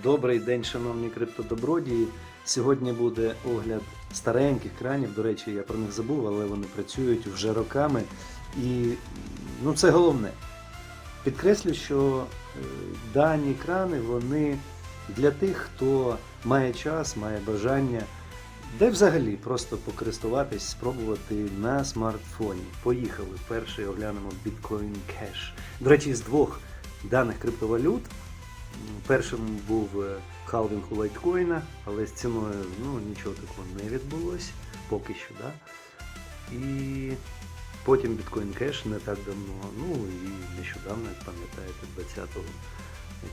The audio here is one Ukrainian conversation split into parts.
Добрий день, шановні криптодобродії. Сьогодні буде огляд стареньких кранів. До речі, я про них забув, але вони працюють вже роками. І ну, це головне. Підкреслю, що е, дані крани вони для тих, хто має час, має бажання, де взагалі просто покористуватись, спробувати на смартфоні. Поїхали. Перший оглянемо Bitcoin Cash. До речі, з двох даних криптовалют. Першим був е, халвінг у лайткоїна, але з ціною ну, нічого такого не відбулося поки що. Да? І потім Bitcoin Cash не так давно, ну і нещодавно, як пам'ятаєте, 20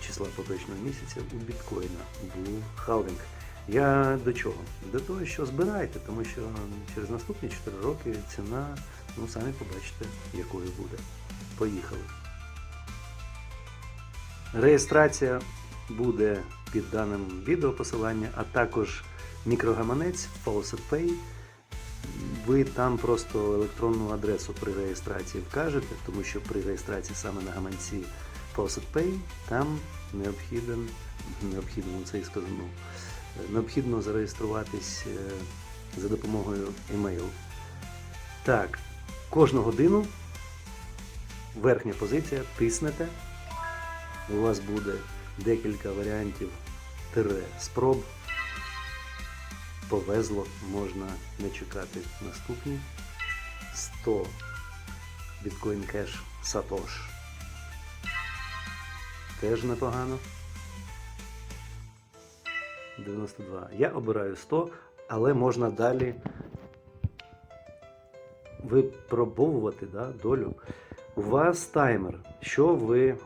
числа поточного місяця у біткоїна був халвінг. Я до чого? До того, що збирайте, тому що через наступні 4 роки ціна, ну самі побачите, якою буде. Поїхали. Реєстрація буде під даним відео посилання, а також мікрогаманець Faucet Pay. Ви там просто електронну адресу при реєстрації вкажете, тому що при реєстрації саме на гаманці Faucet Pay там необхідно, необхідно ну, це і сказано, необхідно зареєструватись е, за допомогою емейлу. Так, кожну годину верхня позиція тиснете у вас буде декілька варіантів тире спроб. Повезло, можна не чекати наступні. 100 біткоін кеш Сатош. Теж непогано. 92. Я обираю 100, але можна далі випробовувати да, долю. У вас таймер. Що ви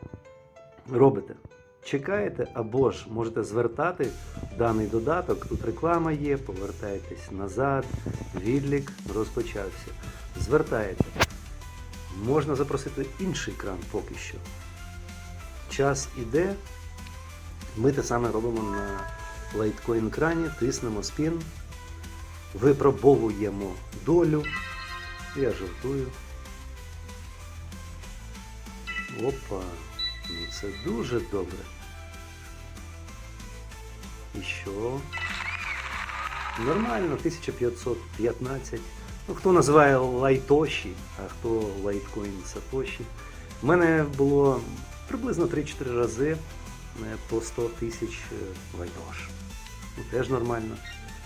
робите? Чекаєте або ж можете звертати даний додаток. Тут реклама є, повертаєтесь назад, відлік розпочався. Звертаєте. Можна запросити інший кран поки що. Час іде. Ми те саме робимо на лайткоін крані, тиснемо спін, випробовуємо долю. Я жартую. Опа. Ну це дуже добре. І що? Нормально, 1515. Ну, хто називає лайтоші, а хто лайткоін Сатоші. У мене було приблизно 3-4 рази е, по 100 тисяч е, лайтош. Ну, теж нормально.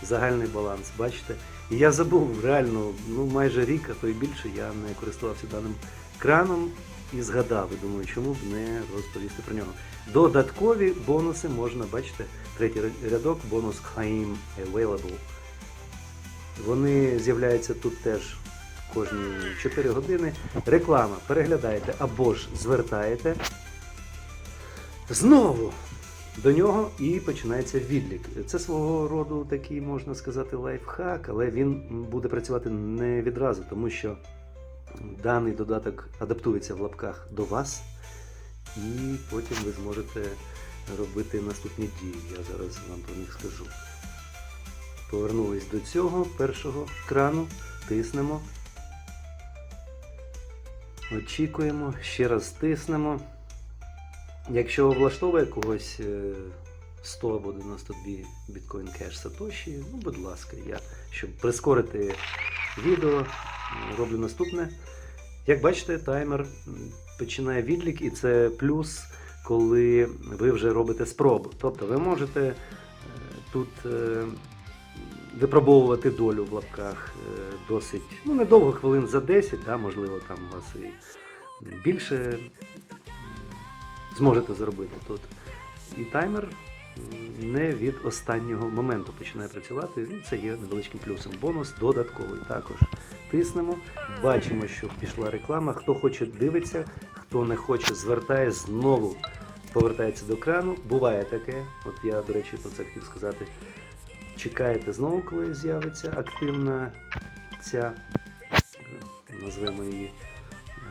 Загальний баланс, бачите? І я забув реально, ну майже рік, а то й більше я не користувався даним краном і згадав, і думаю, чому б не розповісти про нього. Додаткові бонуси можна, бачите, третій рядок, бонус Claim Available. Вони з'являються тут теж кожні 4 години. Реклама переглядаєте або ж звертаєте. Знову до нього і починається відлік. Це свого роду такий, можна сказати, лайфхак, але він буде працювати не відразу, тому що даний додаток адаптується в лапках до вас, і потім ви зможете робити наступні дії. Я зараз вам про них скажу. Повернулись до цього першого крану, тиснемо. Очікуємо, ще раз тиснемо. Якщо влаштовує когось е, 100 або 92 біткоін кеш Сатоші, ну, будь ласка, я, щоб прискорити відео, роблю наступне. Як бачите, таймер починає відлік, і це плюс, коли ви вже робите спробу. Тобто ви можете е, тут е, випробовувати долю в лапках е, досить, ну недовго, хвилин за 10, да, можливо, там у вас і більше зможете зробити тут. І таймер не від останнього моменту починає працювати. Ну, Це є невеличким плюсом. Бонус додатковий також. Тиснемо, бачимо, що пішла реклама. Хто хоче дивиться, хто не хоче, звертає знову. Повертається до крану. Буває таке. От я, до речі, про це хотів сказати. Чекаєте знову, коли з'явиться активна ця, е, назвемо її е,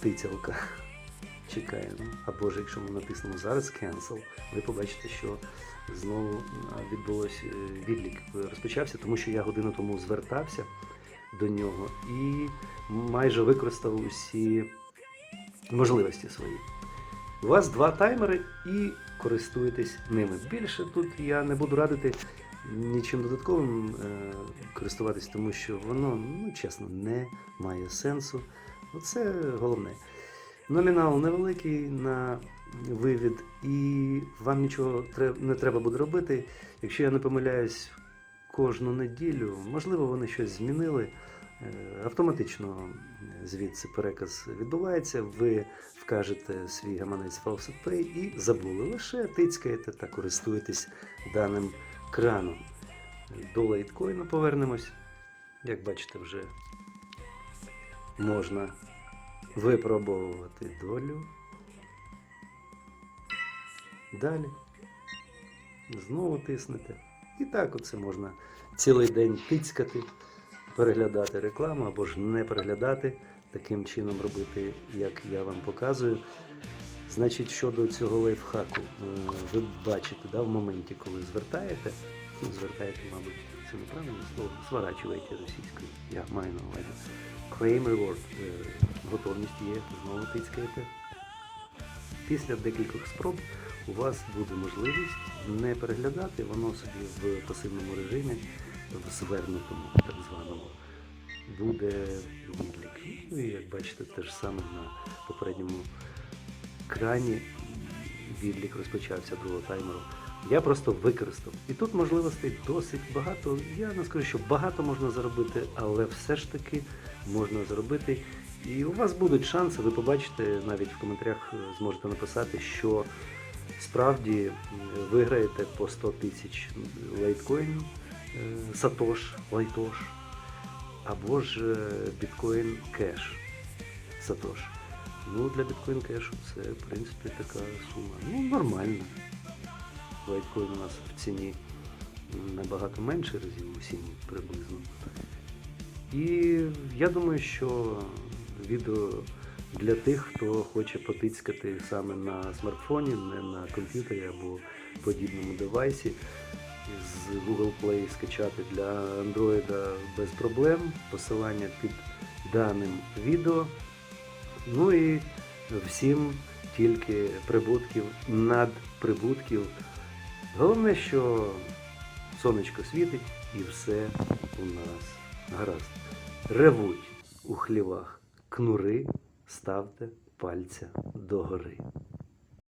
тицялка. Чекаємо. Або ж якщо ми натиснемо зараз Cancel, ви побачите, що знову відбулось е, відлік. Розпочався, тому що я годину тому звертався до нього і майже використав усі можливості свої. У вас два таймери і користуєтесь ними. Більше тут я не буду радити нічим додатковим е, користуватись, тому що воно, ну чесно, не має сенсу. Оце головне. Номінал невеликий на вивід, і вам нічого не треба буде робити. Якщо я не помиляюсь, кожну неділю, можливо, вони щось змінили. е, Автоматично звідси переказ відбувається. Ви вкажете свій гаманець FaucetPay і забули. Лише тицькаєте та користуєтесь даним краном. До лайткоїну повернемось. Як бачите, вже можна випробовувати долю. Далі. Знову тиснете. І так оце можна цілий день тицькати, переглядати рекламу або ж не переглядати, таким чином робити, як я вам показую. Значить, щодо цього лайфхаку, е, ви бачите, да, в моменті, коли звертаєте, ну, звертаєте, мабуть, це неправильне слово, зворачуєте російською, я маю на увазі. Claim reward, е, готовність є, знову тицькаєте. Після декількох спроб у вас буде можливість не переглядати, воно собі в пасивному режимі, в звернутому так званому, буде відлік. Ну і як бачите, те ж саме на попередньому крані відлік розпочався другого таймеру. Я просто використав. І тут можливостей досить багато. Я не скажу, що багато можна заробити, але все ж таки можна заробити. І у вас будуть шанси, ви побачите, навіть в коментарях е, зможете написати, що справді виграєте по 100 тисяч лайткоїнів, е, Сатош, Лайтош, або ж е, біткоін кеш Сатош. Ну, для біткоін кешу це, в принципі, така сума. Ну, нормальна. Лайткоін у нас в ціні набагато менше разів у ціні приблизно. І я думаю, що відео для тих, хто хоче потицькати саме на смартфоні, не на комп'ютері або подібному девайсі. З Google Play скачати для Android без проблем. Посилання під даним відео. Ну і всім тільки прибутків, надприбутків. Головне, що сонечко світить і все у нас гаразд. Ревуть у хлівах кнури, ставте пальця догори.